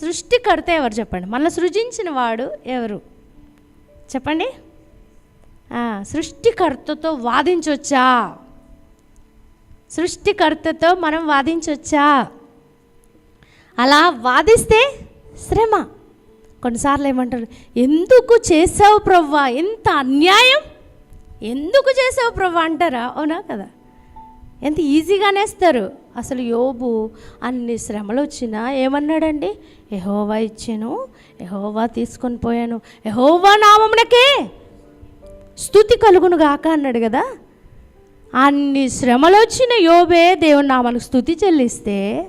సృష్టికర్త ఎవరు చెప్పండి? మనల్ని సృజించిన వాడు ఎవరు? చెప్పండి. సృష్టికర్తతో వాదించవచ్చా సృష్టికర్తతో మనం వాదించవచ్చా అలా వాదిస్తే శ్రమ. కొన్నిసార్లు ఏమంటారు ఎందుకు చేసావు ప్రవ్వా? ఎంత అన్యాయం? ఎందుకు చేసావు ప్రవ్వా? అంటారా? అవునా కదా? ఎంత ఈజీగానే ఇస్తారు. అసలు యోబు అన్ని శ్రమలు వచ్చినా ఏమన్నాడండి? ఎహోవా ఇచ్చాను ఎహోవా తీసుకొని పోయాను. ఎహోవా నామమునకే స్థుతి కలుగును గాక అన్నాడు కదా. అన్ని శ్రమలు వచ్చిన యోబే దేవుని నామానికి స్థుతి చెల్లిస్తే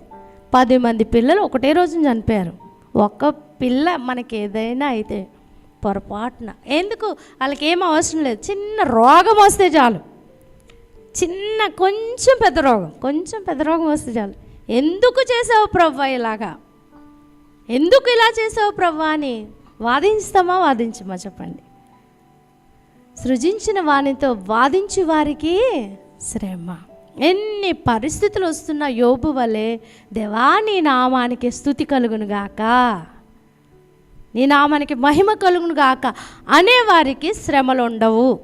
పది మంది పిల్లలు ఒకటే రోజున చనిపోయారు. ఒక్క పిల్ల మనకి ఏదైనా అయితే పొరపాటున. ఎందుకు? వాళ్ళకి ఏం అవసరం లేదు. చిన్న రోగం వస్తే చాలు. చిన్న కొంచెం పెద్ద రోగం కొంచెం పెద్ద రోగం వస్తే చాలు. ఎందుకు చేసావు ప్రవ్వా ఇలాగా? ఎందుకు ఇలా చేసావు ప్రవ్వా అని వాదించుతామా వాదించమా చెప్పండి. సృజించిన వానితో వాదించు వారికి శ్రమ. ఎన్ని పరిస్థితులు వస్తున్న యోబు వలె దేవా నీ నామానికి స్థుతి కలుగును గాక. నీ నామానికి మహిమ కలుగును గాక. అనేవారికి శ్రమలు ఉండవు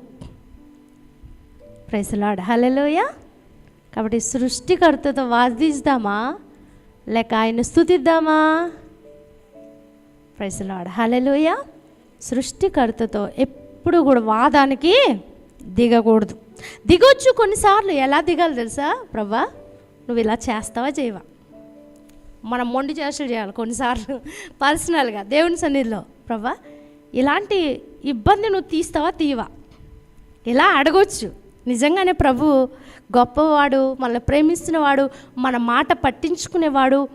ప్రైసలాడ్ హలెలోయ కాబట్టి సృష్టికర్తతో వాదిద్దామా లేక ఆయన స్థుతిద్దామా ప్రైసలాడ్ హలెలోయ సృష్టికర్తతో ఎప్పుడు కూడా వాదానికి దిగకూడదు. దిగొచ్చు కొన్నిసార్లు. ఎలా దిగాలి తెలుసా? ప్రభా నువ్వు ఇలా చేస్తావా చేయవా? మనం మొండి చేష్టలు చేయాలి కొన్నిసార్లు. పర్సనల్గా దేవుని సన్నిధిలో. ప్రభా ఇలాంటి ఇబ్బంది నువ్వు తీస్తావా తీవా ఇలా అడగొచ్చు. నిజంగానే ప్రభు గొప్పవాడు మనల్ని ప్రేమిస్తున్నవాడు మన మాట పట్టించుకునేవాడు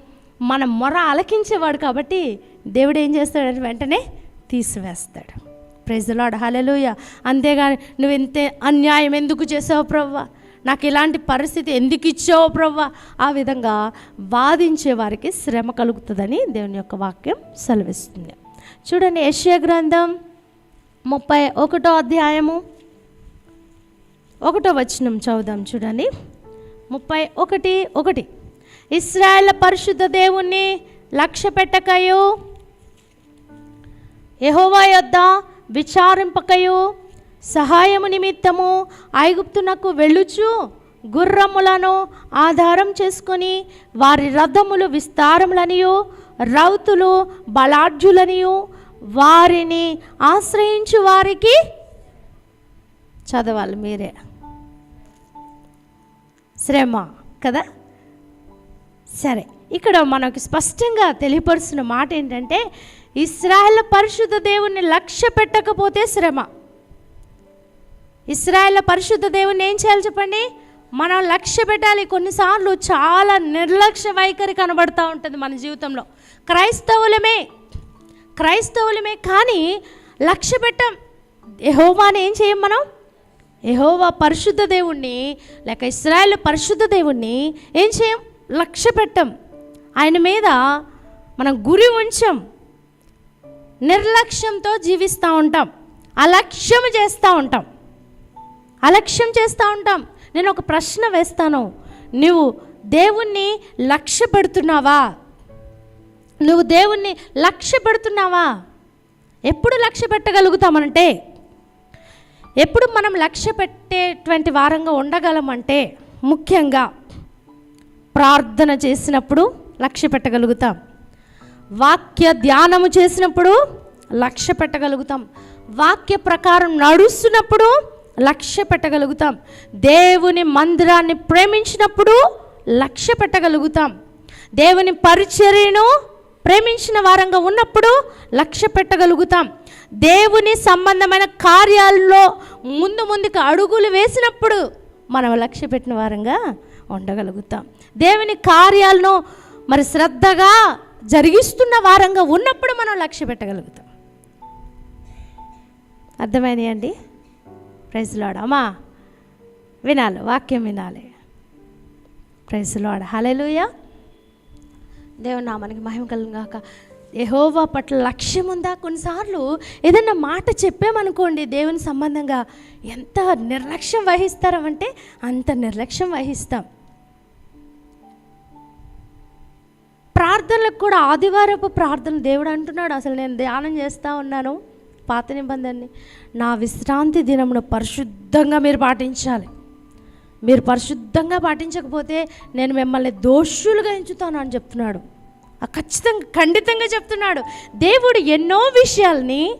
మన మొర అలకించేవాడు కాబట్టి దేవుడు ఏం చేస్తాడంటే వెంటనే తీసివేస్తాడు. ప్రజలాడు హలెలుయ అంతేగాని నువ్వు ఇంతే అన్యాయం ఎందుకు చేసావు ప్రవ్వ? నాకు ఇలాంటి పరిస్థితి ఎందుకు ఇచ్చావు ప్రవ్వ? ఆ విధంగా వాదించే వారికి శ్రమ కలుగుతుందని దేవుని యొక్క వాక్యం సెలవిస్తుంది. చూడండి యశ్య గ్రంథం ముప్పై ఒకటో అధ్యాయము. ఒకటో వచనం చదువుదాం చూడండి. ముప్పై ఒకటి ఒకటి. ఇస్రాయల్ పరిశుద్ధ దేవుణ్ణి లక్ష్య పెట్టకయు. యహోవా యొద్ద విచారింపకయు. సహాయము నిమిత్తము ఐగుప్తునకు వెళ్ళుచు గుర్రములను ఆధారం చేసుకొని వారి రథములు విస్తారములనియు రౌతులు బలాఢ్యులనియు వారిని ఆశ్రయించు వారికి చదవాలి మీరే. శ్రమ కదా? సరే ఇక్కడ మనకు స్పష్టంగా తెలియపరుస్తున్న మాట ఏంటంటే ఇస్రాయేల్ పరిశుద్ధ దేవుణ్ణి లక్ష్య పెట్టకపోతే శ్రమ. ఇస్రాయేల్ పరిశుద్ధ దేవుణ్ణి ఏం చేయాలి చెప్పండి? మనం లక్ష్య పెట్టాలి. కొన్నిసార్లు చాలా నిర్లక్ష్య వైఖరి కనబడుతూ ఉంటుంది మన జీవితంలో. క్రైస్తవులమే క్రైస్తవులమే కానీ లక్ష్య పెట్టం. యహోవాని ఏం చేయం మనం? యహోవా పరిశుద్ధ దేవుణ్ణి లేక ఇస్రాయల్ పరిశుద్ధ దేవుణ్ణి ఏం చేయం? లక్ష్య పెట్టం. ఆయన మీద మనం గురి ఉంచం. నిర్లక్ష్యంతో జీవిస్తూ ఉంటాం. అలక్ష్యం చేస్తూ ఉంటాం. అలక్ష్యం చేస్తూ ఉంటాం. నేను ఒక ప్రశ్న వేస్తాను. నువ్వు దేవుణ్ణి లక్ష్య పెడుతున్నావా? నువ్వు దేవుణ్ణి లక్ష్య పెడుతున్నావా? ఎప్పుడు లక్ష్య పెట్టగలుగుతామనంటే ఎప్పుడు మనం లక్ష్య పెట్టేటువంటి వారంగా ఉండగలమంటే ముఖ్యంగా ప్రార్థన చేసినప్పుడు లక్ష్య పెట్టగలుగుతాం. వాక్య ధ్యానము చేసినప్పుడు లక్ష్య పెట్టగలుగుతాం. వాక్య ప్రకారం నడుస్తున్నప్పుడు లక్ష్య పెట్టగలుగుతాం. దేవుని మందిరాన్ని ప్రేమించినప్పుడు లక్ష్య పెట్టగలుగుతాం. దేవుని పరిచర్యను ప్రేమించిన వారంగా ఉన్నప్పుడు లక్ష్య పెట్టగలుగుతాం. దేవుని సంబంధమైన కార్యాల్లో ముందు ముందుకు అడుగులు వేసినప్పుడు మనం లక్ష్య పెట్టిన వారంగా ఉండగలుగుతాం. దేవుని కార్యాలను మరి శ్రద్ధగా జరిగిస్తున్న వారంగా ఉన్నప్పుడు మనం లక్ష్య పెట్టగలుగుతాం. అర్థమైనాయి అండి? ప్రైజ్ లాడ్ అమ్మా వినాలి వాక్యం వినాలి. ప్రైజ్ లాడ్ హలెలుయ దేవుని నామానికి మహిమ కలుగాక యహోవా పట్ల లక్ష్యం ఉందా కొన్నిసార్లు ఏదైనా మాట చెప్పామనుకోండి దేవుని సంబంధంగా ఎంత నిర్లక్ష్యం వహిస్తారంటే అంత నిర్లక్ష్యం వహిస్తాం. ప్రార్థనలకు కూడా ఆదివారపు ప్రార్థన దేవుడు అంటున్నాడు. అసలు నేను ధ్యానం చేస్తూ ఉన్నాను పాత నిబంధనని. నా విశ్రాంతి దినమును పరిశుద్ధంగా మీరు పాటించాలి. మీరు పరిశుద్ధంగా పాటించకపోతే నేను మిమ్మల్ని దోషులుగా ఎంచుతాను అని చెప్తున్నాడు. ఖచ్చితంగా ఖండితంగా చెప్తున్నాడు. దేవుడు ఎన్నో విషయాల్ని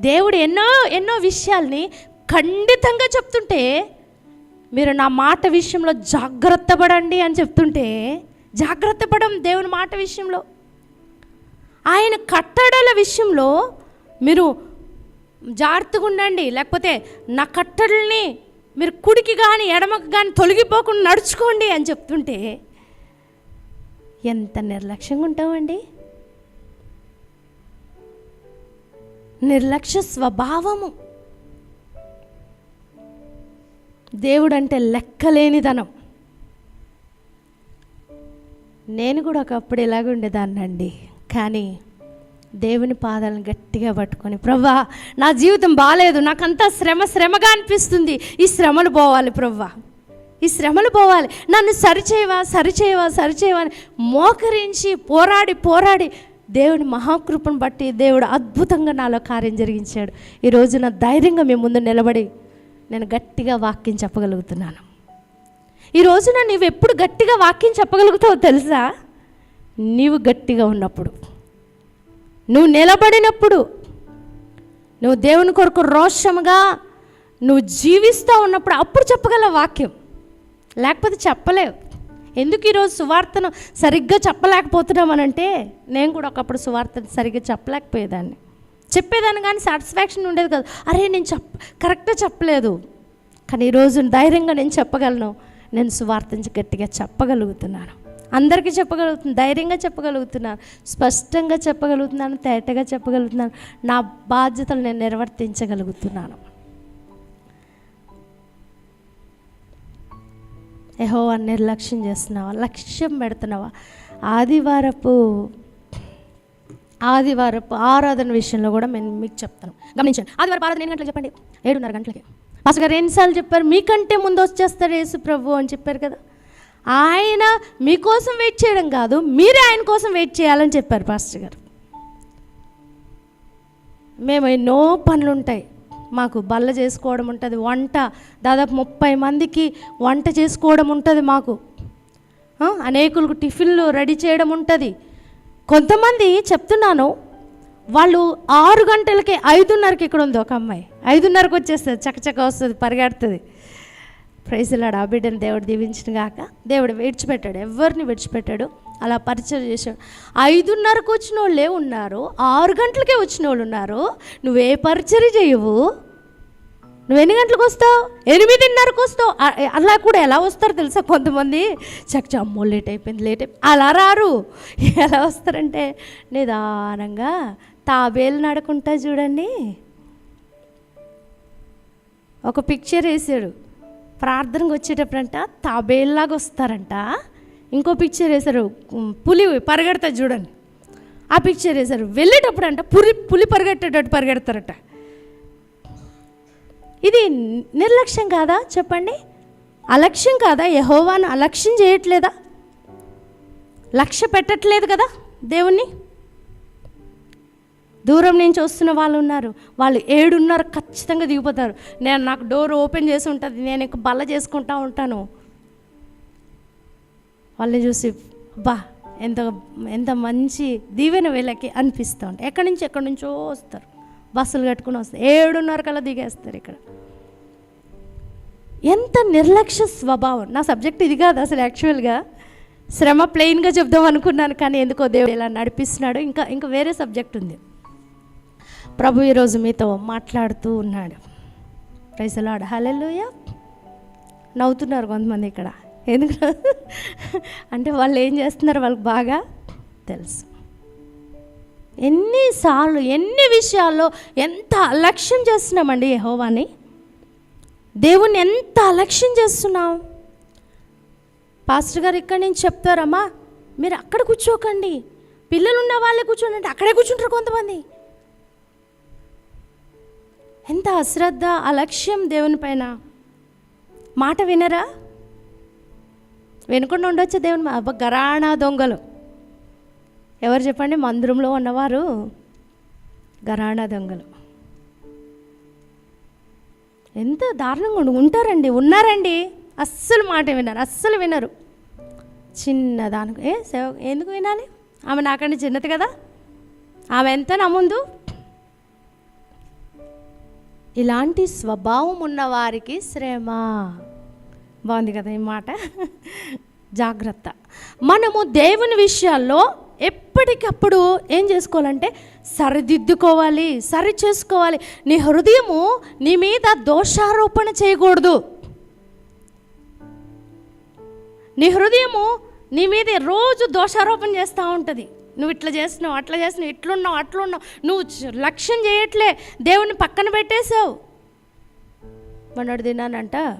దేవుడు ఎన్నో ఎన్నో విషయాల్ని ఖండితంగా చెప్తుంటే మీరు నా మాట విషయంలో జాగ్రత్త పడండి అని చెప్తుంటే జాగ్రత్త పడం దేవుని మాట విషయంలో. ఆయన కట్టడల విషయంలో మీరు జాగ్రత్తగా ఉండండి. లేకపోతే నా కట్టడల్ని మీరు కుడికి కానీ ఎడమకు కానీ తొలగిపోకుండా నడుచుకోండి అని చెప్తుంటే ఎంత నిర్లక్ష్యంగా ఉంటామండి నిర్లక్ష్య స్వభావము. దేవుడు అంటే లెక్కలేనిదనం. నేను కూడా ఒకప్పుడు ఇలాగ ఉండేదాన్నండి. కానీ దేవుని పాదాలను గట్టిగా పట్టుకొని ప్రవ్వా నా జీవితం బాగాలేదు నాకంతా శ్రమ శ్రమగా అనిపిస్తుంది. ఈ శ్రమలు పోవాలి ప్రవ్వా. ఈ శ్రమలు పోవాలి. నన్ను సరిచేయవా సరిచేయవా సరిచేయవా అని మోకరించి పోరాడి పోరాడి దేవుని మహాకృపను బట్టి దేవుడు అద్భుతంగా నాలో కార్యం జరిగించాడు. ఈరోజు నా ధైర్యంగా మీ ముందు నిలబడి నేను గట్టిగా వాక్యం చెప్పగలుగుతున్నాను. ఈ రోజున నీవు ఎప్పుడు గట్టిగా వాక్యం చెప్పగలుగుతావో తెలుసా? నీవు గట్టిగా ఉన్నప్పుడు. నువ్వు నిలబడినప్పుడు నువ్వు దేవుని కొరకు రోషముగా నువ్వు జీవిస్తూ ఉన్నప్పుడు అప్పుడు చెప్పగల వాక్యం. లేకపోతే చెప్పలేవు. ఎందుకు ఈరోజు సువార్తను సరిగ్గా చెప్పలేకపోతున్నామనంటే నేను కూడా ఒకప్పుడు సువార్తను సరిగ్గా చెప్పలేకపోయేదాన్ని. చెప్పేదాన్ని కానీ సాటిస్ఫాక్షన్ ఉండేది కాదు. అరే నేను చెప్ కరెక్ట్గా చెప్పలేదు. కానీ ఈరోజు ధైర్యంగా నేను చెప్పగలను. నేను సువార్తని గట్టిగా చెప్పగలుగుతున్నాను. అందరికీ చెప్పగలుగుతున్నాను ధైర్యంగా చెప్పగలుగుతున్నాను స్పష్టంగా చెప్పగలుగుతున్నాను తేటగా చెప్పగలుగుతున్నాను. నా బాధ్యతలు నేను నిర్వర్తించగలుగుతున్నాను. ఏహో అని నిర్లక్ష్యం చేస్తున్నావా? లక్ష్యం పెడుతున్నావా? ఆదివారపు ఆదివారపు ఆరాధన విషయంలో కూడా నేను మీకు చెప్తాను గమనించండి. ఆదివారపు ఆరాధన ఎన్ని గంటలకు చెప్పండి? ఏడున్నర గంటలకి. పాస్టర్ గారు ఎన్నిసార్లు చెప్పారు? మీకంటే ముందు వచ్చేస్తారు యేసు ప్రభు అని చెప్పారు కదా. ఆయన మీకోసం వెయిట్ చేయడం కాదు మీరే ఆయన కోసం వెయిట్ చేయాలని చెప్పారు పాస్టర్ గారు. మేము ఎన్నో పనులు ఉంటాయి మాకు బల్ల చేసుకోవడం ఉంటుంది. వంట దాదాపు ముప్పై మందికి వంట చేసుకోవడం ఉంటుంది మాకు. అనేకులకు టిఫిన్లు రెడీ చేయడం ఉంటుంది. కొంతమంది చెప్తున్నాను వాళ్ళు ఆరు గంటలకి ఐదున్నరకి ఇక్కడ ఉంది ఒక అమ్మాయి. ఐదున్నరకు వచ్చేస్తుంది చకచక వస్తుంది పరిగెడుతుంది. ప్రైజులాడు ఆ బిడ్డను దేవుడు దీవించిన గాక దేవుడు విడిచిపెట్టాడు. ఎవరిని విడిచిపెట్టాడు? అలా పరిచయం చేశాడు. ఐదున్నరకు వచ్చిన వాళ్ళే ఉన్నారు. ఆరు గంటలకే వచ్చిన వాళ్ళు ఉన్నారు. నువ్వే పరిచయం చేయవు. నువ్వు ఎన్ని గంటలకు వస్తావు? ఎనిమిదిన్నరకు వస్తావు. అలా కూడా ఎలా వస్తారు తెలుసా కొంతమంది? చక్క అమ్మో లేట్ అయిపోయింది లేట్ అయిపోయింది అలా రారు. ఎలా వస్తారంటే నిదానంగా తాబేలు నడుకుంటా చూడండి. ఒక పిక్చర్ వేసాడు. ప్రార్థనకు వచ్చేటప్పుడంట తాబేల్లాగా వస్తారంట. ఇంకో పిక్చర్ వేశారు పులి పరిగెడతా చూడండి. ఆ పిక్చర్ వేశారు. వెళ్ళేటప్పుడు అంట పులి పులి పరిగెట్టేటట్టు పరిగెడతారట. ఇది నిర్లక్ష్యం కాదా చెప్పండి? అలక్ష్యం కాదా? యహోవాను అలక్ష్యం చేయట్లేదా? లక్ష్య పెట్టట్లేదు కదా దేవుణ్ణి? దూరం నుంచి వస్తున్న వాళ్ళు ఉన్నారు. వాళ్ళు ఏడున్నర ఖచ్చితంగా దిగిపోతారు. నేను నాకు డోర్ ఓపెన్ చేసి ఉంటుంది. నేను ఇంకా బల్ల చేసుకుంటా ఉంటాను. వాళ్ళని చూసి బా ఎంత ఎంత మంచి దీవెన వీళ్ళకి అనిపిస్తూ ఉంటాయి ఎక్కడి నుంచి ఎక్కడి నుంచో వస్తారు. బస్సులు కట్టుకుని వస్తారు. ఏడున్నర కల్లా దిగేస్తారు ఇక్కడ. ఎంత నిర్లక్ష్య స్వభావం. నా సబ్జెక్ట్ ఇది కాదు అసలు యాక్చువల్గా. శ్రమ ప్లెయిన్గా చెప్దాం అనుకున్నాను కానీ ఎందుకో దేవుడు ఇలా నడిపిస్తున్నాడు. ఇంకా ఇంకా వేరే సబ్జెక్ట్ ఉంది. ప్రభు ఈరోజు మీతో మాట్లాడుతూ ఉన్నాడు. ప్రైసలాడు హలెలుయ నవ్వుతున్నారు కొంతమంది ఇక్కడ. ఎందుకు అంటే వాళ్ళు ఏం చేస్తున్నారు? వాళ్ళకి బాగా తెలుసు. ఎన్నిసార్లు ఎన్ని విషయాల్లో ఎంత అలక్ష్యం చేస్తున్నామండి యహోవాని? దేవుణ్ణి ఎంత అలక్ష్యం చేస్తున్నాం? పాస్టర్ గారు ఇక్కడి నుంచి చెప్తారమ్మా మీరు అక్కడ కూర్చోకండి. పిల్లలు ఉన్న వాళ్ళే కూర్చోండి అంటే అక్కడే కూర్చుంటారు కొంతమంది. ఎంత అశ్రద్ధ అలక్ష్యం దేవుని పైన. మాట వినరా? వినకుండా ఉండొచ్చు దేవుని అబ్బ అబ్బా గరాణా దొంగలు. ఎవరు చెప్పండి? మందిరంలో ఉన్నవారు గరాణా దొంగలు. ఎంత దారుణంగా ఉండు- ఉంటారండి ఉన్నారండి. అస్సలు మాట వినరు అస్సలు వినరు. చిన్నదానికి ఏ సేవ ఎందుకు వినాలి? ఆమె నాకంటే చిన్నది కదా? ఆమె ఎంత నా ముందు ఇలాంటి స్వభావం ఉన్నవారికి శ్రమ. బాగుంది కదా ఈ మాట? జాగ్రత్త. మనము దేవుని విషయాల్లో ఎప్పటికప్పుడు ఏం చేసుకోవాలంటే సరిదిద్దుకోవాలి సరి చేసుకోవాలి నీ హృదయము నీ మీద దోషారోపణ చేయకూడదు. నీ హృదయము నీ మీద రోజు దోషారోపణ చేస్తూ ఉంటుంది. నువ్వు ఇట్లా చేస్తున్నావు అట్లా చేస్తున్నావు ఇట్లున్నావు అట్లున్నావు. నువ్వు లక్ష్యం చేయట్లే. దేవుని పక్కన పెట్టేశావు. మొన్నటి దినానంట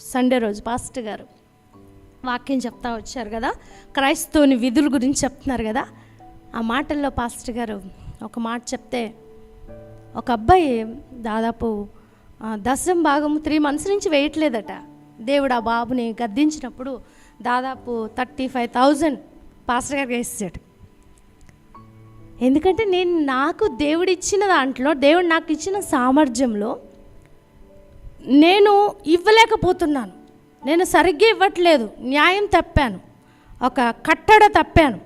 సండే రోజు పాస్టర్ గారు. వాక్యం చెప్తా వచ్చారు కదా? క్రైస్తవుని విధుల గురించి చెప్తున్నారు కదా? ఆ మాటల్లో పాస్టర్ గారు ఒక మాట చెప్తే ఒక అబ్బాయి దాదాపు దశం భాగం త్రీ మంత్స్ నుంచి వేయట్లేదట. దేవుడు ఆ బాబుని గద్దించినప్పుడు దాదాపు థర్టీ ఫైవ్ థౌజండ్ పాస్టర్ గారికి వేసాడు ఎందుకంటే నేను నాకు దేవుడు ఇచ్చిన దాంట్లో దేవుడు నాకు ఇచ్చిన సామర్థ్యంలో నేను ఇవ్వలేకపోతున్నాను. నేను సరిగ్గా ఇవ్వట్లేదు. న్యాయం తప్పాను. ఒక కట్టడ తప్పాను.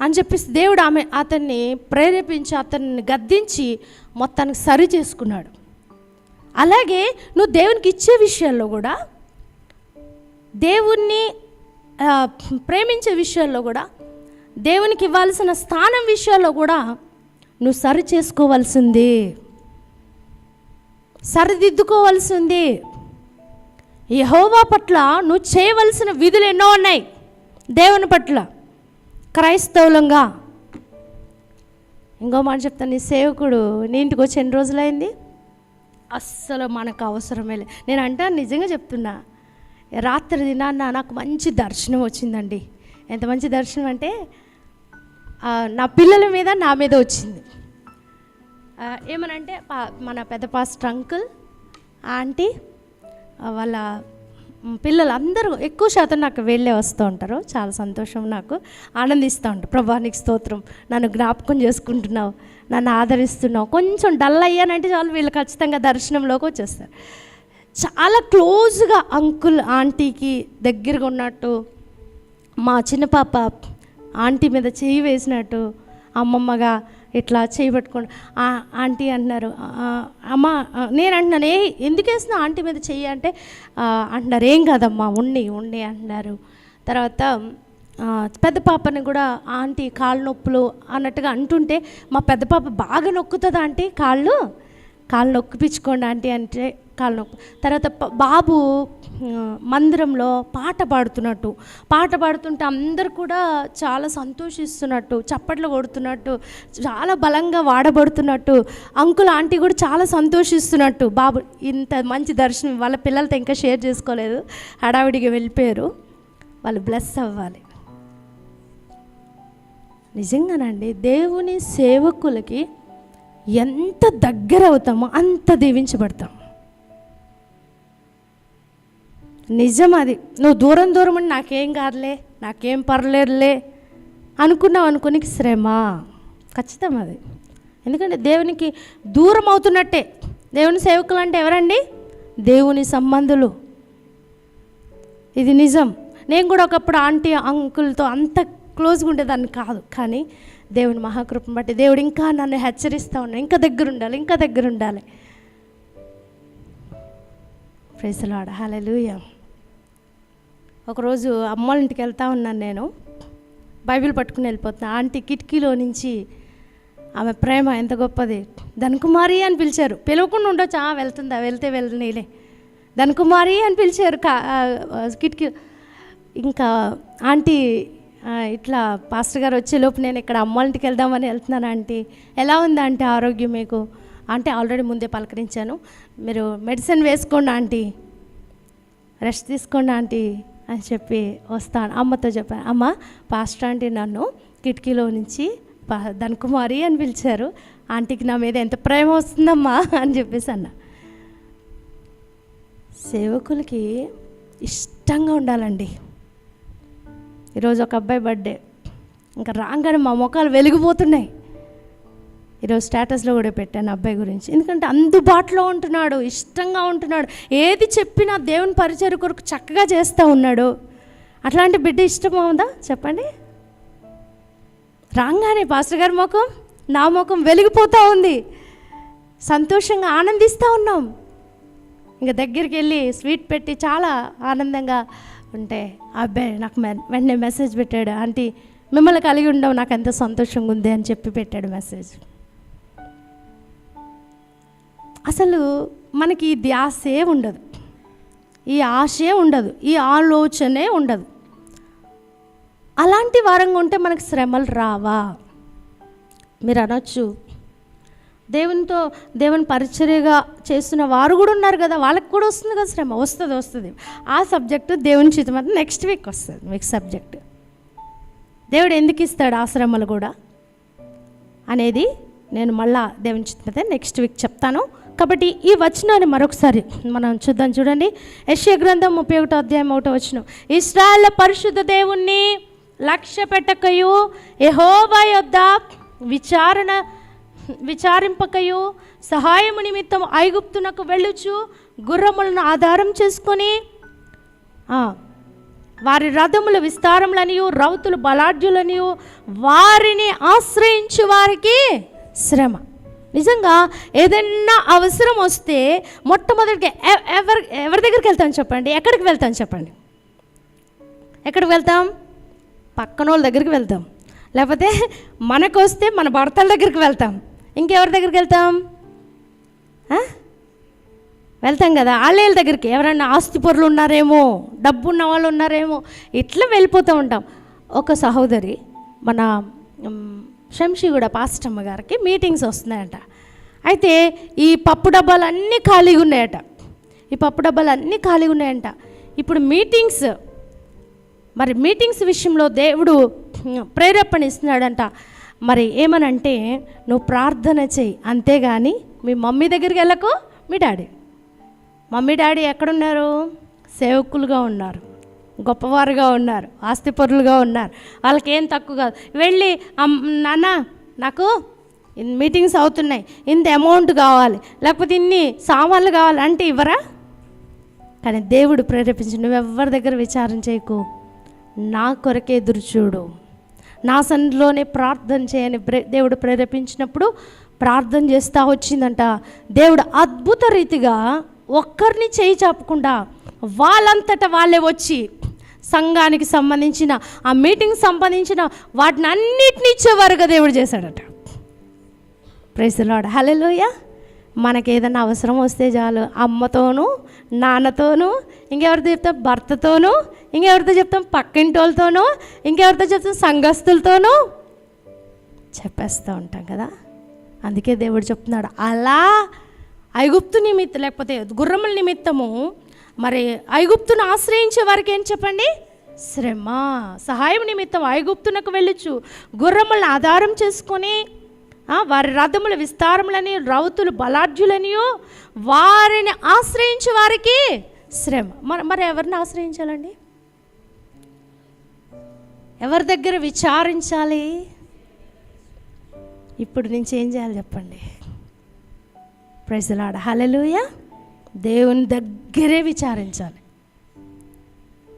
అని చెప్పేసి దేవుడు ఆమె అతన్ని ప్రేరేపించి అతన్ని గద్దించి మొత్తానికి సరి చేసుకున్నాడు. అలాగే నువ్వు దేవునికి ఇచ్చే విషయాల్లో కూడా దేవుణ్ణి ప్రేమించే విషయాల్లో కూడా దేవునికి ఇవ్వాల్సిన స్థానం విషయాల్లో కూడా నువ్వు సరి చేసుకోవాల్సింది సరిదిద్దుకోవాల్సింది. యహోవా పట్ల నువ్వు చేయవలసిన విధులు ఎన్నో ఉన్నాయి. దేవుని పట్ల క్రైస్తవులంగా. ఇంకో మాట చెప్తాను నీ సేవకుడు నీ ఇంటికి వచ్చి ఎన్ని రోజులైంది? అస్సలు మనకు అవసరమే లేదు నేను అంటే నిజంగా చెప్తున్నా రాత్రి దినాన్న నాకు మంచి దర్శనం వచ్చిందండి. ఎంత మంచి దర్శనం అంటే నా పిల్లల మీద నా మీద వచ్చింది. ఏమనంటే పా- మన పెద్ద పాస్టర్ అంకుల్ ఆంటీ వాళ్ళ పిల్లలు అందరూ ఎక్కువ శాతం నాకు వెళ్ళే వస్తూ ఉంటారు. చాలా సంతోషం నాకు. ఆనందిస్తూ ఉంటారు. ప్రభానికి స్తోత్రం. నన్ను జ్ఞాపకం చేసుకుంటున్నావు. నన్ను ఆదరిస్తున్నావు. కొంచెం డల్ అయ్యానంటే చాలు వీళ్ళు ఖచ్చితంగా దర్శనంలోకి వచ్చేస్తారు. చాలా క్లోజ్గా అంకుల్ ఆంటీకి దగ్గరగా ఉన్నట్టు మా చిన్న పాప ఆంటీ మీద చేయి వేసినట్టు అమ్మమ్మగా ఇట్లా చేయి పట్టుకోండి. ఆంటీ అంటున్నారు అమ్మ నేను అంటున్నాను ఏ ఎందుకు వేస్తున్నా ఆంటీ మీద చెయ్యి అంటే అంటున్నారు ఏం కాదమ్మా ఉండి ఉండి అంటున్నారు. తర్వాత పెద్ద పాపని కూడా ఆంటీ కాళ్ళు నొప్పులు అన్నట్టుగా అంటుంటే మా పెద్ద పాప బాగా నొక్కుతుంది ఆంటీ కాళ్ళు? కాళ్ళు నొక్కిపించుకోండి ఆంటీ అంటే కాళ్ళు నొక్కు తర్వాత బాబు మందిరంలో పాట పాడుతున్నట్టు. పాట పాడుతుంటే అందరు కూడా చాలా సంతోషిస్తున్నట్టు చప్పట్లు కొడుతున్నట్టు చాలా బలంగా వాడబడుతున్నట్టు అంకుల్ ఆంటీ కూడా చాలా సంతోషిస్తున్నట్టు. బాబు ఇంత మంచి దర్శనం వాళ్ళ పిల్లలతో ఇంకా షేర్ చేసుకోలేదు. హడావిడిగా వెళ్ళిపోయారు. వాళ్ళు బ్లెస్ అవ్వాలి. నిజంగానండి దేవుని సేవకులకి ఎంత దగ్గర అవుతామో అంత దీవించబడతాం. నిజం అది. నువ్వు దూరం దూరం అని నాకేం కాదులే నాకేం పర్లేదులే అనుకున్నావు అనుకోనికి శ్రమ. ఖచ్చితం అది. ఎందుకంటే దేవునికి దూరం అవుతున్నట్టే. దేవుని సేవకులు అంటే ఎవరండి? దేవుని సంబంధులు. ఇది నిజం. నేను కూడా ఒకప్పుడు ఆంటీ అంకుల్తో అంత క్లోజ్గా ఉండేదాన్ని కాదు. కానీ దేవుని మహాకృపను బట్టి దేవుడు ఇంకా నన్ను హెచ్చరిస్తూ ఉన్నాడు. ఇంకా దగ్గర ఉండాలి ఇంకా దగ్గర ఉండాలి. ప్రైసలాడ లూయ ఒకరోజు అమ్మోళ్ళ ఇంటికి వెళ్తా ఉన్నాను నేను. బైబిల్ పట్టుకుని వెళ్ళిపోతున్నా. ఆంటీ కిటికీలో నుంచి ఆమె ప్రేమ ఎంత గొప్పది. ధనకుమారి అని పిలిచారు. పిలవకుండా ఉండొచ్చు. "ఆ, వెళ్తుందా? వెళ్తే వెళ్ళనీలే. ధనకుమారి అని పిలిచారు కిటికీ. ఇంకా ఆంటీ ఇట్లా పాస్టర్ గారు వచ్చే లోపు నేను ఇక్కడ అమ్మ వెళ్దామని వెళ్తున్నాను ఆంటీ. ఎలా ఉంది ఆంటీ ఆరోగ్యం మీకు? అంటే ఆల్రెడీ ముందే పలకరించాను. మీరు మెడిసిన్ వేసుకోండి ఆంటీ. రెస్ట్ తీసుకోండి ఆంటీ అని చెప్పి వస్తాను. అమ్మతో చెప్పాను. అమ్మ పాస్టర్ ఆంటీ నన్ను కిటికీలో నుంచి పా- ధనకుమారి అని పిలిచారు. ఆంటీకి నా మీద ఎంత ప్రేమ వస్తుందమ్మా అని చెప్పేసి అన్న. సేవకులకి ఇష్టంగా ఉండాలండి. ఈరోజు ఒక అబ్బాయి బర్త్డే. ఇంకా రాగానే మా ముఖాలు వెలిగిపోతున్నాయి. ఈరోజు స్టేటస్లో కూడా పెట్టాను అబ్బాయి గురించి. ఎందుకంటే అందుబాటులో ఉంటున్నాడు ఇష్టంగా ఉంటున్నాడు. ఏది చెప్పినా దేవుని పరిచయ కొరకు చక్కగా చేస్తూ ఉన్నాడు. అట్లాంటి బిడ్డ ఇష్టం ఉందా? చెప్పండి. రాగానే పాస్టర్ గారి ముఖం నా ముఖం వెలిగిపోతూ ఉంది. సంతోషంగా ఆనందిస్తూ ఉన్నాం. ఇంకా దగ్గరికి వెళ్ళి స్వీట్ పెట్టి చాలా ఆనందంగా ఉంటే ఆ అబ్బాయి నాకు వెంటనే మెసేజ్ పెట్టాడు ఆంటీ మిమ్మల్ని కలిగి ఉండవు నాకు ఎంత సంతోషంగా ఉంది అని చెప్పి పెట్టాడు మెసేజ్. అసలు మనకి ఈ ధ్యాసే ఉండదు. ఈ ఆశే ఉండదు. ఈ ఆలోచనే ఉండదు. అలాంటి వారంగా ఉంటే మనకు శ్రమలు రావా? మీరు అనొచ్చు. దేవునితో దేవుని పరిచర్యగా చేస్తున్న వారు కూడా ఉన్నారు కదా. వాళ్ళకి కూడా వస్తుంది కదా శ్రమ. వస్తుంది వస్తుంది. ఆ సబ్జెక్టు దేవుని చేతి మాత్రం నెక్స్ట్ వీక్ వస్తుంది మీకు సబ్జెక్ట్ దేవుడు ఎందుకు ఇస్తాడు ఆ శ్రమలు కూడా? అనేది నేను మళ్ళా దేవుని చిత్తమైతే నెక్స్ట్ వీక్ చెప్తాను. కాబట్టి ఈ వచనాన్ని మరొకసారి మనం చూద్దాం చూడండి. యశ్య గ్రంథం ముప్పై ఒకటో అధ్యాయం ఒకటో వచనం. ఇస్రాయల్ పరిశుద్ధ దేవుణ్ణి లక్ష్య పెట్టకయు యెహోవా యొద్ద విచారణ విచారింపకయు. సహాయము నిమిత్తం ఐగుప్తునకు వెళ్ళుచు గుర్రములను ఆధారం చేసుకొని వారి రథముల విస్తారములనియు రౌతులు బలాఢ్యులనియు వారిని ఆశ్రయించు వారికి శ్రమ. నిజంగా ఏదైనా అవసరం వస్తే మొట్టమొదటిగా ఎవరి ఎవరి దగ్గరికి వెళ్తాం చెప్పండి? ఎక్కడికి వెళ్తాం చెప్పండి? ఎక్కడికి వెళ్తాం? పక్కన వాళ్ళ దగ్గరికి వెళ్తాం. లేకపోతే మనకు వస్తే మన భర్తల దగ్గరికి వెళ్తాం. ఇంకెవరి దగ్గరికి వెళ్తాం? వెళ్తాం కదా. ఆలయాల దగ్గరికి. ఎవరైనా ఆస్తి పొరులు ఉన్నారేమో డబ్బు ఉన్న వాళ్ళు ఉన్నారేమో ఇట్లా వెళ్ళిపోతూ ఉంటాం. ఒక సహోదరి మన శంషిగూడ పాస్టమ్మ గారికి మీటింగ్స్ వస్తున్నాయట. అయితే ఈ పప్పు డబ్బాలు అన్నీ ఖాళీగా ఉన్నాయట. ఈ పప్పు డబ్బాలు అన్నీ ఖాళీగా ఉన్నాయంట. ఇప్పుడు మీటింగ్స్ మరి మీటింగ్స్ విషయంలో దేవుడు ప్రేరేపణ ఇస్తున్నాడంట. మరి ఏమనంటే నువ్వు ప్రార్థన చెయ్యి అంతేగాని మీ మమ్మీ దగ్గరికి వెళ్ళకు మీ డాడీ. మమ్మీ డాడీ ఎక్కడున్నారు? సేవకులుగా ఉన్నారు గొప్పవారుగా ఉన్నారు ఆస్తిపరులుగా ఉన్నారు. వాళ్ళకి ఏం తక్కువ కాదు. వెళ్ళి నాన్న నాకు మీటింగ్స్ అవుతున్నాయి. ఇంత అమౌంట్ కావాలి. లేకపోతే ఇన్ని సామాన్లు కావాలి అంటే ఇవ్వరా? కానీ దేవుడు ప్రేరేపించి నువ్వెవ్వరి దగ్గర విచారం చేయకు. నా కొరకే ఎదురు చూడు. నా సన్నిధిలోనే ప్రార్థన చేయని ప్రే- దేవుడు ప్రేరేపించినప్పుడు ప్రార్థన చేస్తూ వచ్చిందంట. దేవుడు అద్భుత రీతిగా ఒక్కరిని చేయి చాపకుండా వాళ్ళంతట వాళ్ళే వచ్చి సంఘానికి సంబంధించిన ఆ మీటింగ్ సంబంధించిన వాటిని అన్నిటిని ఇచ్చేవారుగా దేవుడు చేశాడట. ప్రైజ్లాడ్ హలో మనకి ఏదైనా అవసరం వస్తే చాలు. అమ్మతోనూ నాన్నతోనూ ఇంకెవరితో చెప్తాం భర్తతోనూ ఇంకెవరితో చెప్తాం పక్కింటి వాళ్ళతోనూ ఇంకెవరితో చెప్తాం సంఘస్థులతోనూ చెప్పేస్తూ ఉంటాం కదా. అందుకే దేవుడు చెప్తున్నాడు అలా ఐగుప్తు నిమిత్తం లేకపోతే గుర్రముల నిమిత్తము మరి ఐగుప్తును ఆశ్రయించే వారికి ఏం చెప్పండి? శ్రమ సహాయం నిమిత్తం ఐగుప్తునకు వెళ్ళొచ్చు. గుర్రములను ఆధారం చేసుకొని వారి రథముల విస్తారములని రౌతులు బలాఢ్యులనియో వారిని ఆశ్రయించే వారికి శ్రమ. మరి మరి ఎవరిని ఆశ్రయించాలండి? ఎవరి దగ్గర విచారించాలి? ఇప్పుడు నుంచి ఏం చేయాలి చెప్పండి? ప్రజలాడ హలలుయ దేవుని దగ్గరే విచారించాలి.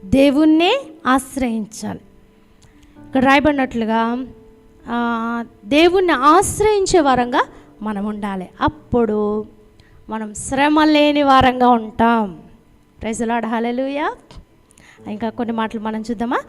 దేవుణ్ణే ఆశ్రయించాలి. ఇక్కడ రాయబడినట్లుగా దేవుణ్ణి ఆశ్రయించే వారంగా మనం ఉండాలి. అప్పుడు మనం శ్రమ లేని వారంగా ఉంటాం. ప్రైజ్లాడ హలలుయ ఇంకా కొన్ని మాటలు మనం చూద్దామా?